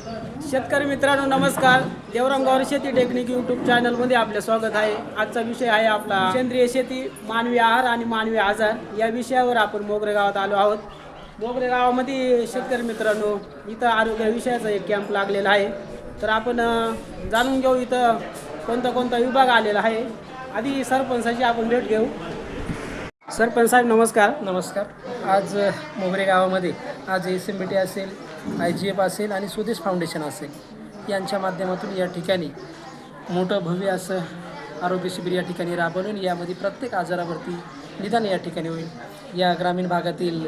शेतकरी मित्रांनो नमस्कार. देवरामगावर शेती टेक्निक यूट्यूब चॅनलमध्ये आपले स्वागत आहे. आजचा विषय आहे आपला सेंद्रिय शेती मानवी आहार आणि मानवी आजार. या विषयावर आपण मोगरे गावात आलो आहोत. मोगरे गावामध्ये शेतकरी मित्रांनो इथं आरोग्य विषयाचा एक कॅम्प लागलेला आहे. तर आपण जाणून घेऊ इथं कोणता कोणता विभाग आलेला आहे. आधी सरपंचाची आपण भेट घेऊ. सरपंच साहेब नमस्कार. नमस्कार. आज मोगरे गावामध्ये आज एस एम बी टी असेल आय जी एफ असेल आणि स्वदेश फाउंडेशन असेल यांच्या माध्यमातून या ठिकाणी मोठं भव्य असं आरोग्य शिबिर या ठिकाणी राबवून यामध्ये प्रत्येक आजारावरती निदान या ठिकाणी होईल. या ग्रामीण भागातील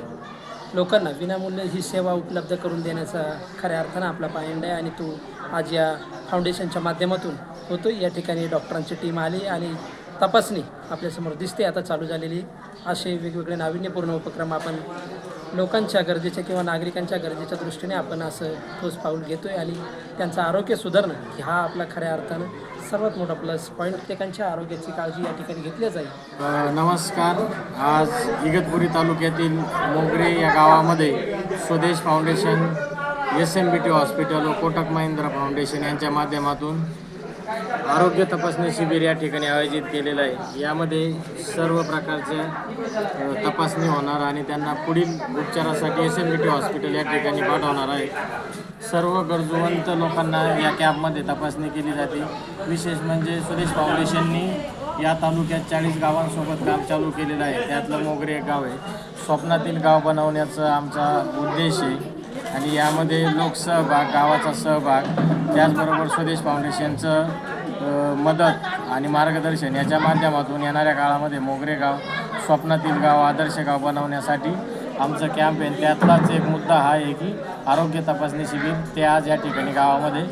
लोकांना विनामूल्य ही सेवा उपलब्ध करून देण्याचा खऱ्या अर्थानं आपला पायंडा आहे आणि तो आज या फाउंडेशनच्या माध्यमातून होतो या ठिकाणी डॉक्टरांची टीम आली आणि तपासणी आपल्यासमोर दिसते. आता चालू झालेली असे वेगवेगळे नाविन्यपूर्ण उपक्रम आपण लोकांच्या गरजेच्या किंवा नागरिकांच्या गरजेच्या दृष्टीने आपण असं ठोस पाऊल घेतो आहे आणि त्यांचं आरोग्य सुधारणं हा आपला खऱ्या अर्थानं सर्वात मोठा प्लस पॉईंट प्रत्येकांच्या आरोग्याची काळजी या ठिकाणी घेतली जाईल. नमस्कार. आज इगतपुरी तालुक्यातील मोगरे या गावामध्ये Swades foundation S M B T hospital व कोटक महिंद्रा फाउंडेशन यांच्या माध्यमातून आरोग्य तपासणी शिबिर या ठिकाणी आयोजित केलेलं आहे. यामध्ये सर्व प्रकारच्या तपासणी होणार आणि त्यांना पुढील उपचारासाठी S M B T hospital या ठिकाणी पाठवणार आहे. सर्व गरजूवंत लोकांना या कॅबमध्ये तपासणी केली जाते. विशेष म्हणजे सुरेश फाउंडेशननी या तालुक्यात चाळीस गावांसोबत काम चालू केलेलं आहे. त्यातलं मोगरे एक गाव आहे. स्वप्नातील गाव बनवण्याचा आमचा उद्देश आहे. आणि यामध्ये लोकसहभाग गावाचा सहभाग त्याचबरोबर स्वदेश फाउंडेशनचं मदत आणि मार्गदर्शन याच्या माध्यमातून येणाऱ्या काळामध्ये मोगरे गाव स्वप्नातील गाव आदर्श गाव बनवण्यासाठी आमचं कॅम्प आहे. त्यातलाच एक मुद्दा हा आहे की आरोग्य तपासणी शिबिर ते आज या ठिकाणी गावामध्ये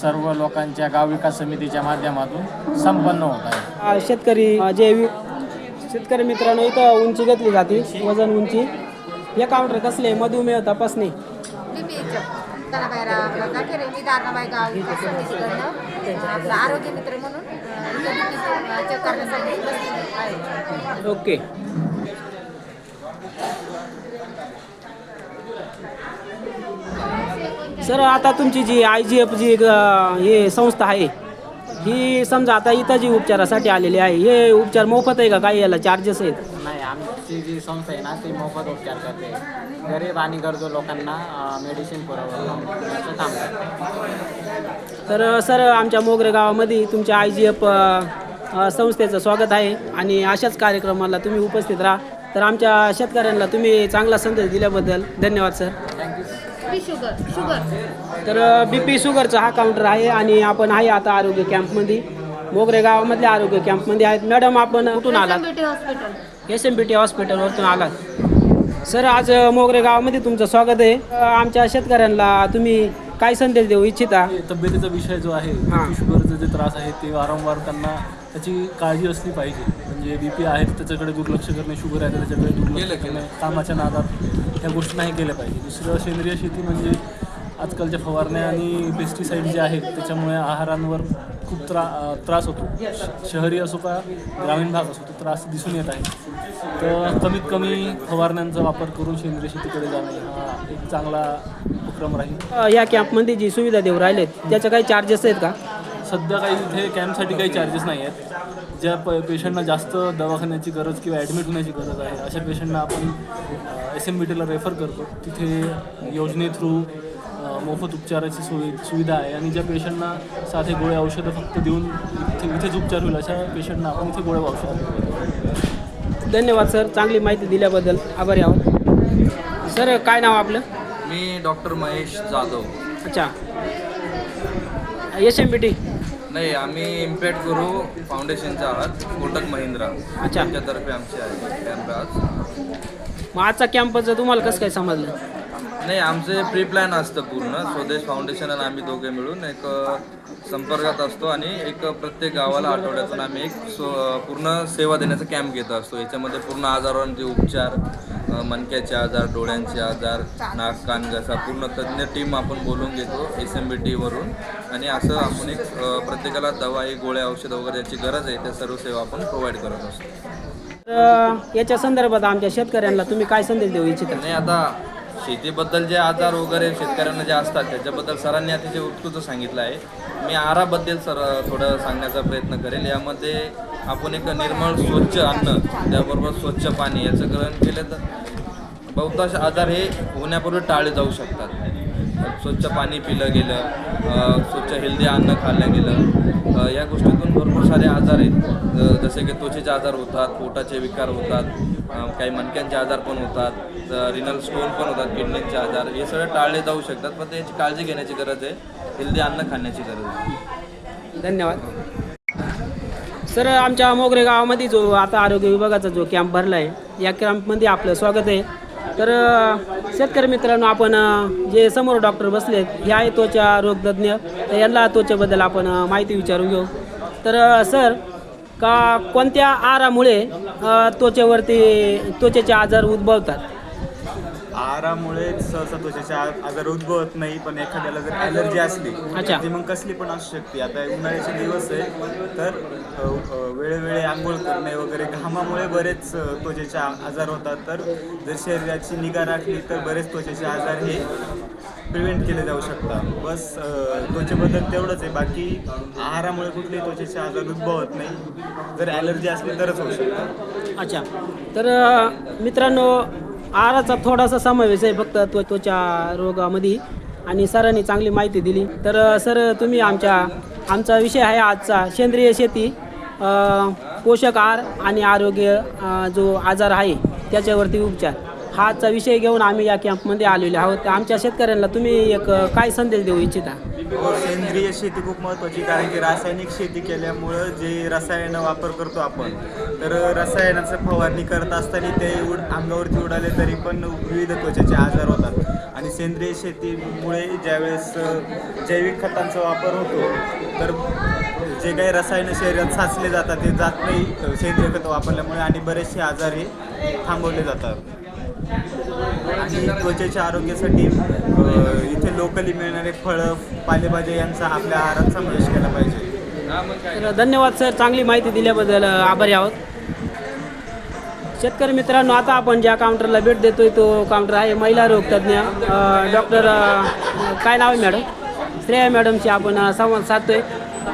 सर्व लोकांच्या गाव विकास समितीच्या माध्यमातून संपन्न होत आहे. शेतकरी जे शेतकरी मित्रांनो इथं उंची घेतली जाते वजन उंची. हे काउंटर कसले मधुमेह तपासणी. बीपीएच तलाबायरा गाठेरे मी दारणाबाई गाव विकास समितीकडनं आपला आरोग्य मित्र म्हणून चेक करण्यासाठी बसलेलो आहे. ओके. सर आता तुमची जी आय जी एफ जी हे संस्था आहे ही समजा आता इथं जी उपचारासाठी आलेली आहे हे उपचार मोफत आहे का? काही याला चार्जेस आहेत? आमची जी संस्था आहे ना ती मोफत उपचार करते. गरीब आणि गरजू लोकांना मेडिसिन पुरवण्याचं काम करते. तर सर आमच्या मोगरे गावामध्ये तुमच्या आय जी एफ संस्थेचं स्वागत आहे आणि अशाच कार्यक्रमाला तुम्ही उपस्थित राहा. तर आमच्या शेतकऱ्यांना तुम्ही चांगला संदेश दिल्याबद्दल धन्यवाद सर. बी शुगर शुगर तर बी पी शुगरचा हा काउंटर आहे आणि आपण आहे आता आरोग्य कॅम्पमध्ये मोगरे गावामधल्या आरोग्य कॅम्पमध्ये आहेत. मॅडम आपण कुठून आलात? एस एम पी टी हॉस्पिटलवरतून आलात. सर आज मोगरे गावामध्ये तुमचं स्वागत आहे. आमच्या शेतकऱ्यांना तुम्ही काय संदेश देऊ इच्छिता? तब्येतीचा विषय जो आहे हां. शुगरचे जे त्रास आहे ते वारंवार त्यांना त्याची काळजी असली पाहिजे. म्हणजे बी पी आहे त्याच्याकडे दुर्लक्ष करणे शुगर आहे त्याच्याकडे दुर्लक्ष करणे कामाच्या नादात ह्या गोष्टी नाही केल्या पाहिजे. दुसरं सेंद्रिय शेती म्हणजे आजकालच्या फवारण्या आणि पेस्टिसाईड जे आहेत त्याच्यामुळे आहारांवर खूप त्रा त्रास होतो. शहरी असो का ग्रामीण भाग असो तो त्रास दिसून येत आहे. तर कमीत कमी फवारण्यांचा वापर करून सेंद्रिय शेतीकडे जाणे हा एक चांगला उपक्रम राहील. या कॅम्पमध्ये जी सुविधा देऊ राहिलेत त्याचे काही चार्जेस आहेत का? सध्या काही इथे कॅम्पसाठी काही चार्जेस नाही आहेत. ज्या प पेशंटना जास्त दवाखान्याची गरज किंवा ॲडमिट होण्याची गरज आहे अशा पेशंटना आपण एस एम बी टीला रेफर करतो. तिथे योजने थ्रू मोफत उपचाराची सोयी सुविधा आहे आणि ज्या पेशंटना साधे गोळे औषधं फक्त देऊन इथे इथेच उपचार होईल अशा पेशंटना आपण इथे गोळ्या औषधं देतो. धन्यवाद सर. चांगली माहिती दिल्याबद्दल आभारी आहोत. सर काय नाव आपलं? मी डॉक्टर महेश जाधव. अच्छा. एस एम बी टी नाही आम्ही इम्पॅक्ट गुरु फाउंडेशनचे आहात कोटक महिंद्रा. अच्छा. त्यांच्यातर्फे आमचे आहे कॅम्प आज. मग आजचा कॅम्पचं तुम्हाला कसं काय समजलं? नाही आमचे प्री प्लॅन असतं पूर्ण. स्वदेश फाउंडेशन आणि आम्ही दोघे मिळून एक संपर्कात असतो आणि एक प्रत्येक गावाला आठवड्यातून आम्ही एक सो पूर्ण सेवा देण्याचा कॅम्प घेत असतो. याच्यामध्ये पूर्ण आजारांचे उपचार अ, मणक्याचे आजार डोळ्यांचे आजार नाक कान घसा पूर्ण तज्ज्ञ टीम आपण बोलवून घेतो एस एम बी टीवरून आणि असं आपण एक प्रत्येकाला दवाई गोळ्या औषधं वगैरे ज्याची गरज आहे त्या सर्व सेवा आपण प्रोव्हाइड करत असतो. याच्या संदर्भात आमच्या शेतकऱ्यांना तुम्ही काय संदेश देऊ इच्छिता? नाही आता शेतीबद्दल जे आजार वगैरे शेतकऱ्यांना जे असतात त्याच्याबद्दल सरांनी अतिशय उत्कृष्ट सांगितलं आहे. मी आहाराबद्दल सर थोडं सांगण्याचा प्रयत्न करेल. यामध्ये आपण एक निर्मळ स्वच्छ अन्न त्याबरोबर स्वच्छ पाणी याचं ग्रहण केलं तर बहुतांश आजार हे होण्यापूर्वी टाळले जाऊ शकतात. स्वच्छ पाणी पिलं गेलं स्वच्छ हेल्दी अन्न खाल्लं गेलं. या गोष्टीतून भरपूर सारे आजार आहेत. जसे की त्वचेचे आजार होतात पोटाचे विकार होतात काही मणक्यांचे आजार पण होतात रिनल स्टोन पण होतात किडनीचे आजार हे सगळे टाळले जाऊ शकतात पण त्याची काळजी घेण्याची गरज आहे हेल्दी अन्न खाण्याची गरज आहे. धन्यवाद. सर आमच्या मोगरे गावामध्ये जो आता आरोग्य विभागाचा जो कॅम्प भरला आहे या कॅम्पमध्ये आपलं स्वागत आहे. तर शेतकरी मित्रांनो आपण जे समोर डॉक्टर बसलेत हे आहे त्वचा रोगतज्ञ तर यांना त्वचेबद्दल आपण माहिती विचारून घेऊ. तर सर का कोणत्या आरामुळे त्वचेवरती त्वचेचे आजार उद्भवतात? आहारामुळे सहसा त्वचेचे आ- आजार उद्भवत नाही पण एखाद्याला जर ॲलर्जी असली अच्छा. ती मग कसली पण असू शकते. आता उन्हाळ्याचे दिवस आहे तर अ, अ, वेळोवेळी आंघोळ करणे वगैरे घामामुळे बरेच अ, त्वचेचे आ- आजार होतात. तर जर शरीराची निगा राखली तर बरेच त्वचेचे आजार हे प्रिव्हेंट केले जाऊ शकतात. बस अ, त्वचेबद्दल तेवढंच आहे. बाकी आहारामुळे कुठलेही त्वचेचे आजार उद्भवत नाही. जर ॲलर्जी असली तरच होऊ शकतात अच्छा. तर अ, मित्रांनो आहाराचा थोडासा समावेश आहे फक्त त्व त्वचा रोगामध्ये. आणि सरांनी चांगली माहिती दिली. तर सर तुम्ही आमच्या आमचा विषय आहे आजचा. सेंद्रिय शेती पोषक आहार आणि आरोग्य जो आजार आहे त्याच्यावरती उपचार. हा विषय घेऊन आम्ही या कॅम्पमध्ये आलेलो आहोत. आमच्या शेतकऱ्यांना तुम्ही एक काय संदेश देऊ इच्छिता? सेंद्रिय शेती खूप महत्त्वाची कारण की रासायनिक शेती केल्यामुळं जे रसायनं वापर करतो आपण तर रसायनाचं फवारणी करत असताना ते उड अंगावरती उडाले तरी पण विविध त्वचेचे आजार होतात. आणि सेंद्रिय शेतीमुळे ज्यावेळेस जैविक खतांचा वापर होतो तर जे काही रसायनं शरीरात साचले जातात ते जात नाही. सेंद्रिय खत वापरल्यामुळे आणि बरेचसे आजार हे थांबवले जातात. त्वचेच्या आरोग्यासाठी इथे लोकली मिळणारे फळं पालेभाज्या यांचा आपल्या आहारात समावेश केला पाहिजे. तर धन्यवाद सर. चांगली माहिती दिल्याबद्दल आभारी आहोत. शेतकरी मित्रांनो आता आपण ज्या काउंटरला भेट देतोय तो काउंटर आहे महिला रोगतज्ञ डॉक्टर काय नाव आहे मॅडम श्रेया मॅडमशी आपण संवाद साधतोय.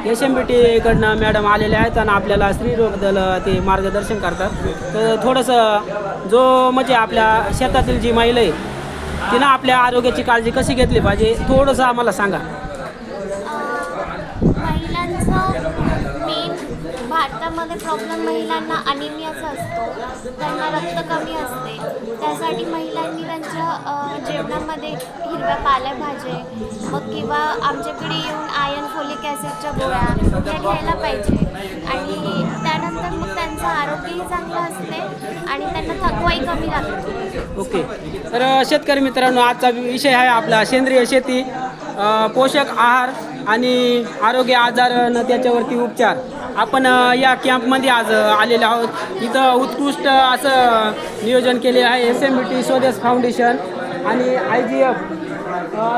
एस एम बी टीकडनं मॅडम आलेले आहेत आणि आपल्याला स्त्रीरोगदल दल ते मार्गदर्शन करतात. तर थोडंसं जो म्हणजे आपल्या शेतातील जी महिला आहे तिनं आपल्या आरोग्याची काळजी कशी घेतली पाहिजे थोडंसं आम्हाला सांगा. भारतामध्ये प्रॉब्लेम महिलांना अनिमियाचा असतो. त्यांना रक्त कमी असते. त्यासाठी महिलांनी त्यांच्या जेवणामध्ये हिरव्या पालेभाज्या मग किंवा आमच्याकडे येऊन आयर्न फोलिक ॲसिडच्या गोळ्या त्या घ्यायला पाहिजे. आणि त्यानंतर मग त्यांचं आरोग्यही चांगलं असते आणि त्यांना थकवाही कमी लागतो. ओके. तर शेतकरी मित्रांनो आजचा विषय आहे आपला सेंद्रिय शेती. पोषक आहार आणि आरोग्य आजार न त्याच्यावरती उपचार. आपण या कॅम्पमध्ये आज आलेलो आहोत. इथं उत्कृष्ट असं नियोजन केले आहे S M B T Swades foundation आणि आय जी एफ.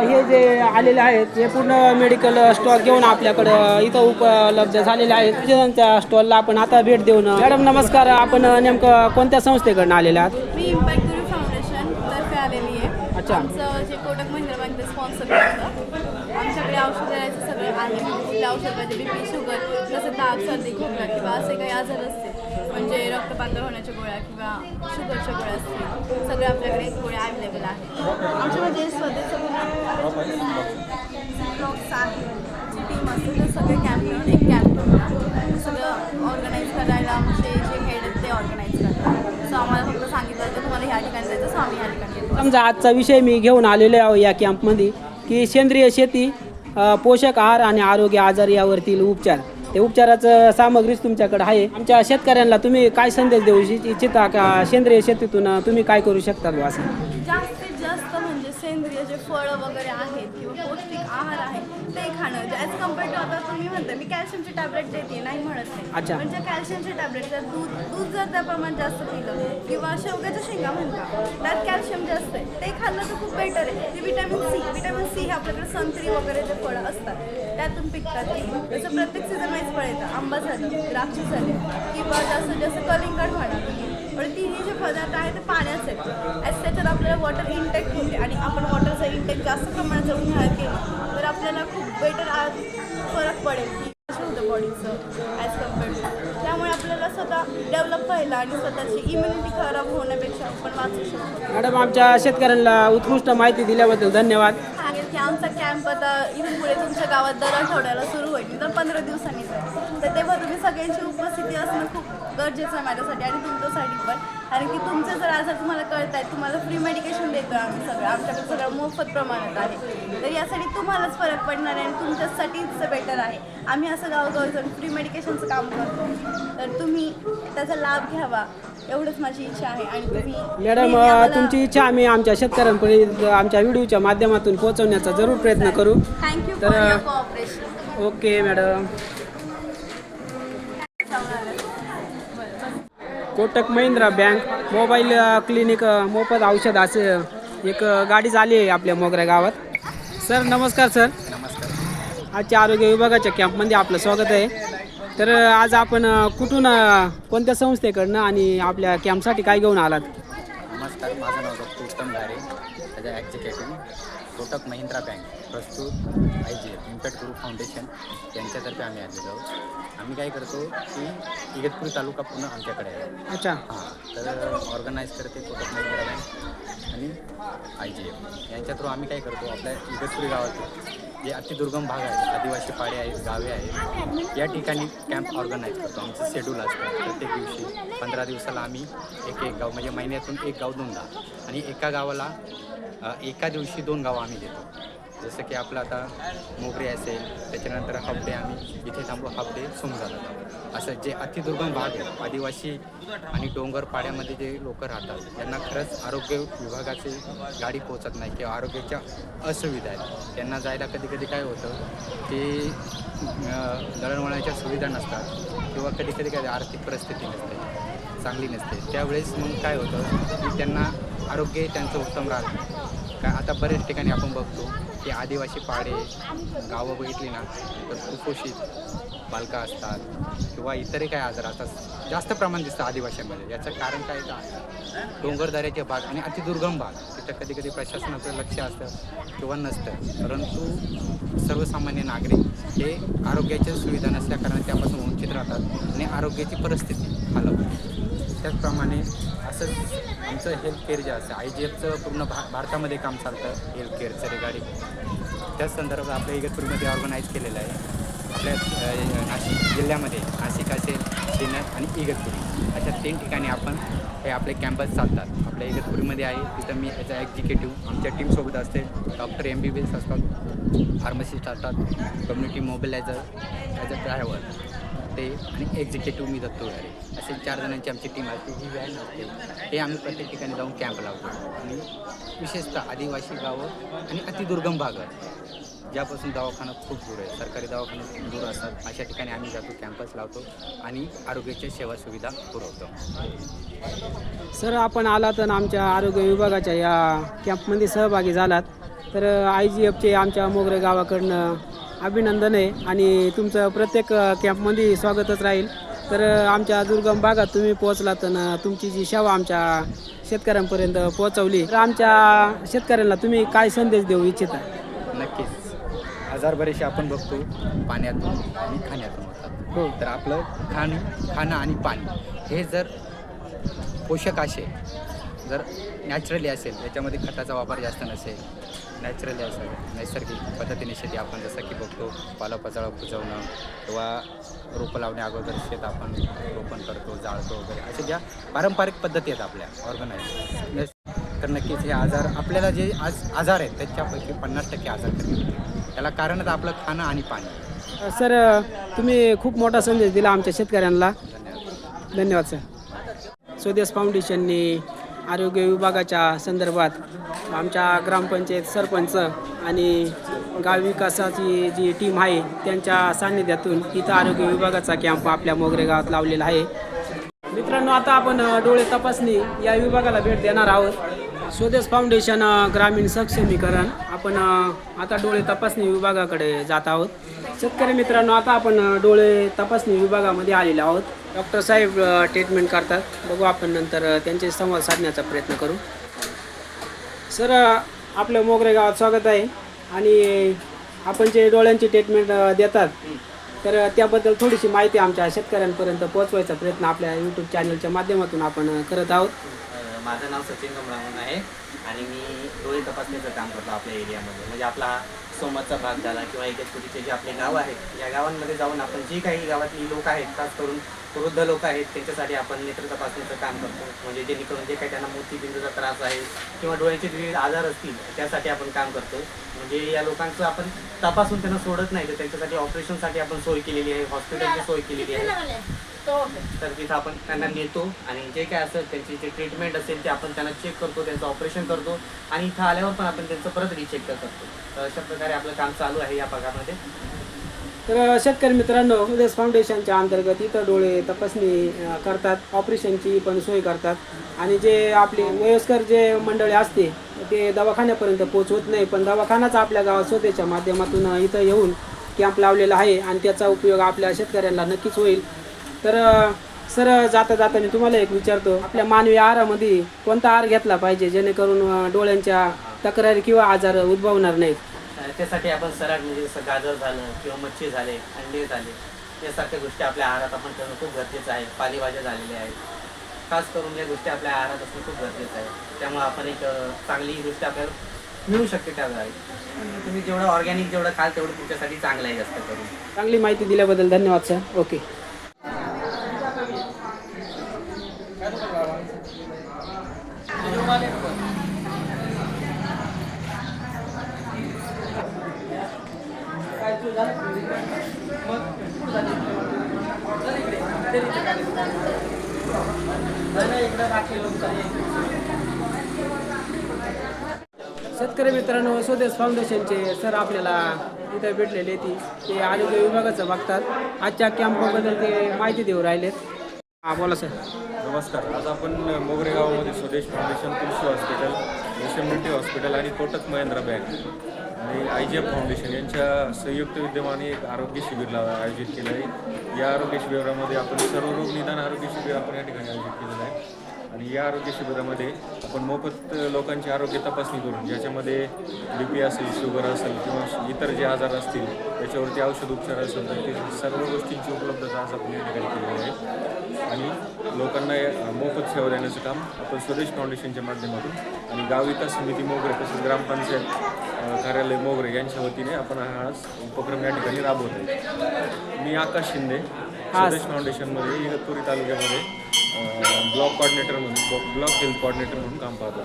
हे जे आलेले आहेत हे पूर्ण मेडिकल स्टॉल घेऊन आपल्याकडं इथं उपलब्ध झालेले आहेत. त्यांच्या स्टॉलला आपण आता भेट देऊन मॅडम नमस्कार. आपण नेमकं कोणत्या संस्थेकडनं आलेले आहात? मी इम्पॅक्ट गुरु फाउंडेशन तर्फे आलेली आहे. अच्छा. आमचं जे कोटक महिंद्रा बँक स्पॉन्सर करतं आमच्याकडे औषध द्यायचं सगळं आहे म्हणजे कुठले औषध पाहिजे बी पी शुगर जसं ताप सर्दी खोकला किंवा असे काही आजार असतील म्हणजे रक्त पातळ होण्याच्या गोळ्या किंवा शुगरच्या गोळ्या असतील सगळे आपल्याकडे गोळ्या अवेलेबल आहेत आमच्यामध्ये स्वतःचं ब्लॉग्स आहे जी टीम असते ते सगळे कॅम्प मिळून एक कॅम्प सगळं ऑर्गनाईज करायला आमचे जे हेड आहेत ते ऑर्गनाईज करतात. सो आम्हाला फक्त सांगितलं की तुम्हाला ह्या ठिकाणी जायचं सो आम्ही ह्या ठिकाणी समजा आजचा विषय मी घेऊन आलेलो आहे या कॅम्पमध्ये की सेंद्रिय शेती पोषक आहार आणि आरोग्य आजार यावरतील उपचार. ते उपचाराचं सामग्रीच तुमच्याकडे आहे. आमच्या शेतकऱ्यांना तुम्ही काय संदेश देऊ इच्छि- इच्छिता का? सेंद्रिय शेतीतून तुम्ही काय करू शकता असं? जास्तीत जास्त म्हणजे सेंद्रिय जे फळं वगैरे आहेत किंवा पौष्टिक आहार आहे ते खाणं. ॲज कंपेअर टू आता तुम्ही म्हणता मी कॅल्शियमची टॅबलेट देते नाही म्हणत अच्छा. नाही म्हणजे कॅल्शियमची टॅबलेट जर दूध दूध जर त्या प्रमाणात जास्त पिलं किंवा शेवग्याच्या शेंगा म्हणता त्यात कॅल्शियम जास्त आहे ते खाल्लं तर खूप बेटर आहे. ते विटॅमिन सी विटॅमिन सी हे आपल्याकडे संत्री वगैरे जे फळं असतात त्यातून पिकतात ती. जसं प्रत्येक सीझन वाईज फळ येतं आंबा झालं द्राक्ष झाले किंवा जास्त जास्त कलिंगड म्हणा पण तिन्ही जे पदार्थ आहेत ते पाण्याचे आहेत. त्याच्यात आपल्याला वॉटर इंटेक होते आणि आपण वॉटरचं इंटेक जास्त प्रमाणात जर उन्हाळ्यात केलं तर आपल्याला खूप बेटर फरक पडेल. होतं बॉडीचं ॲज कम्पेअर्ड टू त्यामुळे आपल्याला स्वतः डेव्हलप व्हायला आणि स्वतःची इम्युनिटी खराब होण्यापेक्षा आपण वाचू शकतो. मॅडम आमच्या शेतकऱ्यांना उत्कृष्ट माहिती दिल्याबद्दल धन्यवाद. सांगेल की आमचा कॅम्प आता इथून पुढे तुमच्या गावात दर आठवड्याला सुरू होईल. तर पंधरा दिवसांनी. तर तेव्हा तुम्ही सगळ्यांची उपस्थिती असणं खूप गरजेचं आहे माझ्यासाठी आणि तुमच्यासाठी पण. कारण की तुमचे जर आजार तुम्हाला कळत आहेत तुम्हाला फ्री मेडिकेशन देतो आम्ही सगळं. आमच्याकडे सगळं मोफत प्रमाणात आहे. तर यासाठी तुम्हालाच फरक पडणार आहे आणि तुमच्यासाठीच बेटर आहे. आम्ही असं गावोगावी जाऊन फ्री मेडिकेशनचं काम करतो. तर तुम्ही त्याचा लाभ घ्यावा. एवढंच माझी इच्छा आहे. आणि तुम्ही मॅडम तुमची इच्छा आम्ही आमच्या शेतकऱ्यांपर्यंत आमच्या व्हिडिओच्या माध्यमातून पोहोचवण्याचा जरूर प्रयत्न करू. थँक्यू तर- okay madam. Kotak Mahindra bank mobile clinic मोफत औषध असं एक गाडी झाली आहे आपल्या मोगऱ्या गावात. सर नमस्कार सर. नमस्कार. आजच्या आरोग्य विभागाच्या कॅम्पमध्ये आपलं स्वागत आहे. तर आज आपण कुठून कोणत्या संस्थेकडनं आणि आपल्या कॅम्पसाठी काय घेऊन आलात? नमस्कार माझं नाव डॉक्टर उत्तम घारे त्याचा एक्झिक्युटिव्ह कोटक महिंद्रा बँक प्रस्तुत I G F impact group foundation. यांच्यातर्फे आम्ही आलेलो आहोत. आम्ही काय करतो की इगतपुरी तालुका पूर्ण आमच्याकडे आहे. अच्छा. हां तर ऑर्गनाईज करते कोटक महिंद्रा बँक आणि आय जी एफ यांच्या थ्रू आम्ही काय करतो आपल्या इगतपुरी गावात जे अतिदुर्गम भाग आहेत आदिवासी पाडे आहेत गावे आहेत या ठिकाणी कॅम्प ऑर्गनाईज करतो. आमचं शेड्यूल असतं. प्रत्येक दिवशी पंधरा दिवसाला आम्ही एक एक गाव म्हणजे महिन्यातून एक गाव दोनदा. आणि एका गावाला एका दिवशी दोन गावं आम्ही देतो. जसं की आपलं आता मोगरी असेल त्याच्यानंतर हाफ डे आम्ही इथे थांबू हाफ डे जातो. असं जे अतिदुर्गम भाग आहे आदिवासी आणि डोंगर पाड्यामध्ये जे लोक राहतात त्यांना खरंच आरोग्य विभागाची गाडी पोचत नाही किंवा आरोग्याच्या असुविधा आहेत. त्यांना जायला कधी कधी काय होतं की दळणवळणाच्या सुविधा नसतात किंवा कधी कधी काय आर्थिक परिस्थिती नसते चांगली नसते. त्यावेळेस मग काय होतं की त्यांना आरोग्य त्यांचं उत्तम राहतं. का आता बऱ्याच ठिकाणी आपण बघतो की आदिवासी पाडे गावं बघितली ना तर कुपोषित बालका असतात किंवा इतरही काय आजार असतात. जास्त प्रमाण दिसतं आदिवासीमध्ये. याचं कारण काय तर डोंगरदऱ्याचे भाग आणि अतिदुर्गम भाग. तिथं कधी कधी प्रशासनाचं लक्ष असतं किंवा नसतं. परंतु सर्वसामान्य नागरिक हे आरोग्याच्या सुविधा नसल्या कारण त्यापासून वंचित राहतात आणि आरोग्याची परिस्थिती हलवतात. त्याचप्रमाणे असंच आमचं हेल्थ केअर जे असतं आय जी एफचं पूर्ण भा भारतामध्ये काम चालतं हेल्थ केअरचं रिगार्डिंग त्याच संदर्भात आपल्या इगतपूरमध्ये ऑर्गनाईज केलेलं आहे. आपल्या नाशिक जिल्ह्यामध्ये नाशिक असेल सिन्नर आणि इगतपुरी. अशा तीन ठिकाणी आपण हे आपले कॅम्पस चालतात. आपल्या इगतपुरीमध्ये आहे तिथं मी याचा एक्झिक्युटिव्ह आमच्या टीमसोबत असते. Doctor M B B S असतात. फार्मसिस्ट असतात. Community mobiliser as a driver असते आणि एक्झिक्युटिव्ह मी दत्तो घरे असे चार जणांची आमची टीम असते ही व्हॅन असते. हे आम्ही प्रत्येक ठिकाणी जाऊन कॅम्प लावतो. आणि विशेषतः आदिवासी गावं आणि अतिदुर्गम भागात ज्यापासून दवाखाना खूप दूर आहे. सरकारी दवाखाना दूर असतात. अशा ठिकाणी आम्ही जातो कॅम्पस लावतो आणि आरोग्याच्या सेवा सुविधा पुरवतो. सर आपण आलात आणि आमच्या आरोग्य विभागाच्या या कॅम्पमध्ये सहभागी झालात. तर आय जी एफचे आमच्या मोगरे गावाकडनं अभिनंदन आहे आणि तुमचं प्रत्येक कॅम्पमध्ये स्वागतच राहील. तर आमच्या दुर्गम भागात तुम्ही पोहोचलात आणि तुमची जी सेवा आमच्या शेतकऱ्यांपर्यंत पोहोचवली. तर आमच्या शेतकऱ्यांना तुम्ही काय संदेश देऊ इच्छिता? नक्कीच. आजार बरेचसे आपण बघतो पाण्यातून आणि खाण्यातून होतात. हो. तर आपलं खाण खाणं आणि पाणी हे जर पोषक असेल जर नॅचरली असेल याच्यामध्ये खताचा वापर जास्त नसेल नॅचरली असेल नैसर्गिक पद्धतीने शेती आपण जसं की बघतो पालापाचळा कुजवणं किंवा रोपं लावण्या अगोदर शेत आपण रोपण करतो जाळतो वगैरे अशा ज्या पारंपरिक पद्धती आहेत आपल्या ऑर्गनाईज तर नक्कीच हे आजार आपल्याला जे आज आजार आहेत त्याच्यापैकी पन्नास टक्के आजार कमी त्याला कारणच आपलं खाणं आणि पाणी. सर तुम्ही खूप मोठा संदेश दिला आमच्या शेतकऱ्यांना. धन्यवाद. धन्यवाद सर. स्वदेश फाउंडेशनने आरोग्य विभागाच्या संदर्भात आमच्या ग्रामपंचायत सरपंच आणि गाव विकासाची जी टीम आहे त्यांच्या सान्निध्यातून इथं आरोग्य विभागाचा कॅम्प आपल्या मोगरे गावात लावलेला आहे. मित्रांनो आता आपण डोळे तपासणी या विभागाला भेट देणार आहोत. स्वदेश फाउंडेशन ग्रामीण सक्षमीकरण. आपण आता डोळे तपासणी विभागाकडे जात आहोत. शेतकरी मित्रांनो आता आपण डोळे तपासणी विभागामध्ये आलेलो आहोत. डॉक्टर साहेब ट्रीटमेंट करतात. बघू आपण नंतर त्यांचे संवाद साधण्याचा प्रयत्न करू. सर आपलं मोगरे गावात स्वागत आहे. आणि आपण जे डोळ्यांची ट्रीटमेंट देतात तर त्याबद्दल थोडीशी माहिती आमच्या शेतकऱ्यांपर्यंत पोहोचवायचा प्रयत्न आपल्या यूट्यूब चॅनलच्या माध्यमातून आपण करत आहोत. माझं नाव सचिन कमळामन आहे आणि मी डोळे तपासणीचं काम करतो आपल्या एरियामध्ये. म्हणजे आपला सोमतचा भाग झाला किंवा इगतपुरीचे जे आपले गाव आहेत या गावांमध्ये जाऊन आपण जी काही गावातली लोक आहेत खास करून वृद्ध लोक आहेत त्यांच्यासाठी आपण नेत्र तपासणीचं काम करतो. म्हणजे जेणेकरून जे काही त्यांना मोतीबिंदूचा त्रास आहे किंवा डोळ्याचे विविध आजार असतील त्यासाठी आपण काम करतो. म्हणजे या लोकांचं आपण तपासून त्यांना सोडत नाही तर त्यांच्यासाठी ऑपरेशनसाठी आपण सोय केलेली आहे हॉस्पिटलची सोय केलेली आहे. तर तिथं आपण त्यांना नेतो आणि जे काय असेल त्यांची जे ट्रीटमेंट असेल ते आपण त्यांना चेक करतो त्यांचं ऑपरेशन करतो आणि इथं आल्यावर पण आपण त्यांचं परत रिचेक करतो. तर अशा प्रकारे आपलं काम चालू आहे या भागामध्ये. तर शेतकरी मित्रांनो उदयस फाउंडेशनच्या अंतर्गत इथं डोळे तपासणी करतात. ऑपरेशनची पण सोय करतात. आणि जे आपले वयस्कर जे मंडळी असते ते दवाखान्यापर्यंत पोचवत नाही. पण दवाखानाच आपल्या गावात स्वतःच्या माध्यमातून इथं येऊन कॅम्प लावलेला आहे आणि त्याचा उपयोग आपल्या शेतकऱ्यांना नक्कीच होईल. तर सर जाता जाता मी तुम्हाला एक विचारतो आपल्या मानवी आहारामध्ये कोणता आहार घेतला पाहिजे जेणेकरून डोळ्यांच्या तक्रारी किंवा आजार उद्भवणार नाहीत? आणि त्यासाठी आपण सराट म्हणजे जसं गाजर झालं किंवा मच्छी झाले अंडे झाले यासारख्या गोष्टी आपल्या आहारात आपण ठेवणं खूप गरजेचं आहे. पालेभाज्या झालेल्या आहेत. खास करून या गोष्टी आपल्या आहारात असणं खूप गरजेचं आहे. त्यामुळे आपण एक चांगली गोष्ट आपल्याला मिळू शकते त्या वेळी. तुम्ही जेवढं ऑर्गॅनिक जेवढं खाल तेवढं तुमच्यासाठी चांगलं आहे जास्त करून. चांगली माहिती दिल्याबद्दल धन्यवाद सर ओके शेतकरी प्रदेश फाउंडेशनचे सर आपल्याला इथं भेटलेले ती. ते आरोग्य विभागाचं बघतात. आजच्या कॅम्पबद्दल ते माहिती देऊ राहिलेत. हा बोला सर नमस्कार. आज आपण मोगरे गावामध्ये Swades foundation Tulsi hospital SMT hospital आणि कोटक महिंद्रा बँक आणि आय जी एफ फाउंडेशन यांच्या संयुक्त विद्यमाने एक आरोग्य शिबिर आयोजित केलं आहे. या आरोग्य शिबिरामध्ये आपण सर्व रोग निदान आरोग्य शिबिर आपण या ठिकाणी आयोजित केलेलं आहे. आणि या आरोग्य शिबिरामध्ये आपण मोफत लोकांची आरोग्य तपासणी करून ज्याच्यामध्ये बी पी असेल शुगर असेल किंवा इतर जे आजार असतील त्याच्यावरती औषध उपचार असेल तर ते सर्व गोष्टींची उपलब्धता आज आपण या ठिकाणी केलेली आहे. आणि लोकांना मोफत सेवा देण्याचं काम आपण स्वदेश फाउंडेशनच्या माध्यमातून आणि गाव विकास समिती मोगरे तसेच ग्रामपंचायत कार्यालय मोगरे यांच्या वतीने आपण हा उपक्रम या ठिकाणी राबवत आहे. मी आकाश शिंदे स्वदेश फाउंडेशनमध्ये इगतपुरी तालुक्यामध्ये ब्लॉक कॉर्डिनेटर म्हणून ब्लॉक हेल्थ कॉर्डिनेटर म्हणून काम पाहतो.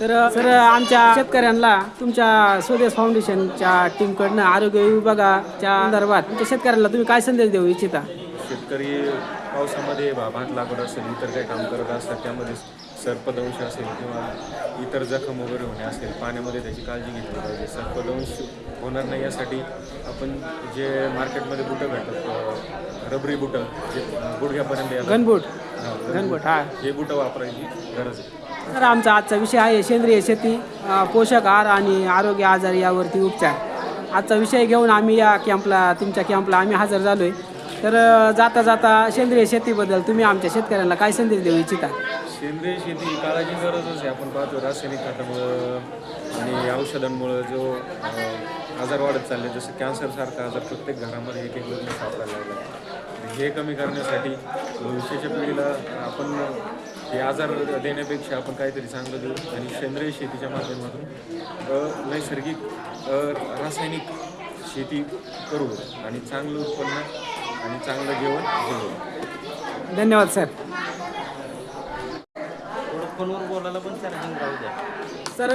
तर सर आमच्या शेतकऱ्यांना तुमच्या स्वदेश फाउंडेशनच्या टीमकडनं आरोग्य विभागाच्या संदर्भात तुमच्या शेतकऱ्यांना तुम्ही काय संदेश देऊ इच्छिता? शेतकरी पावसामध्ये भात लागवड असेल इतर काही काम करत असतात त्यामध्ये सर्पदंश असेल किंवा इतर जखम वगैरे होणे असेल पाण्यामध्ये त्याची काळजी घेतली पाहिजे. सर्पदंश होणार नाही यासाठी आपण जे मार्केटमध्ये बुटं भेटतात रबरी बुटं जे गुडघ्यापर्यंत येतात. घनबूट हा, हा बुटं वापरायची गरज आहे. तर आमचा आजचा विषय आहे सेंद्रिय शेती अ, पोषक आहार आणि आरोग्य आजार यावरती उपचार. आजचा विषय घेऊन आम्ही या कॅम्पला तुमच्या कॅम्पला आम्ही हजर झालो आहे तर अ, जाता जाता सेंद्रिय शेतीबद्दल तुम्ही आमच्या शेतकऱ्यांना काय संदेश देऊ इच्छिता? सेंद्रिय शेती ही काळाची गरजच आहे. आपण पाहतो रासायनिक खतामुळं आणि औषधांमुळं जो अं, आजार वाढत चालले जसं कॅन्सरसारखा आजार प्रत्येक घरामध्ये एक एक लग्न सापडायला लागला. हे कमी करण्यासाठी भविष्याच्या पिढीला आपण हे आजार देण्यापेक्षा आपण काहीतरी चांगलं देऊ. आणि सेंद्रिय शेतीच्या माध्यमातून नैसर्गिक रासायनिक शेती करू आणि चांगलं उत्पन्न आणि चांगलं जेवण घेऊ. धन्यवाद सर थोडं फोनवर बोलायला पण चार्जिंग राहू द्या. सर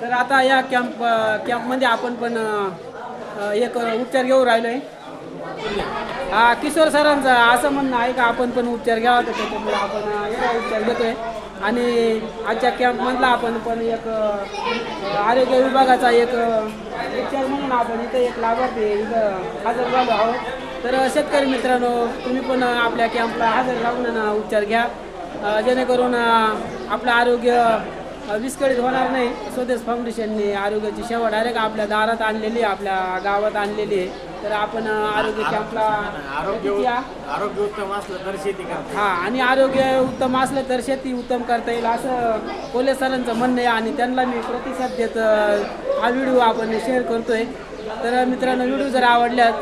तर आता या कॅम्प कॅम्पमध्ये आपण पण एक उपचार घेऊ राहिलो आहे हा किशोर सरांचं असं म्हणणं आहे का आपण पण उपचार घ्यावा तर त्याच्यामुळे आपण अ, एवढा उपचार घेतोय. आणि आजच्या कॅम्पमधला आपण पण एक आरोग्य विभागाचा एक उपचार म्हणून आपण इथं एक लाभार्थी इथं हजर झालो आहोत. तर शेतकरी मित्रांनो तुम्ही पण आपल्या कॅम्पला हजर राहून ना उपचार घ्या. जेणेकरून आपलं आरोग्य विस्कळीत होणार नाही. स्वदेश फाउंडेशनने आरोग्याची सेवा डायरेक्ट आपल्या दारात आणलेली आहे आपल्या गावात आणलेली आहे. तर आपण आरोग्य कॅम्पला आरोग्य आरोग्य उत्तम असलं तर शेती करता हा आणि आरोग्य उत्तम असलं तर शेती उत्तम करता येईल असं कोले सरांचं म्हणणं आहे आणि त्यांना मी प्रतिसाद देत हा व्हिडिओ आपण शेअर करतोय. तर मित्रांनो व्हिडिओ जर आवडल्यास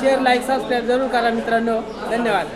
शेअर लाईक सबस्क्राईब जरूर करा मित्रांनो. धन्यवाद.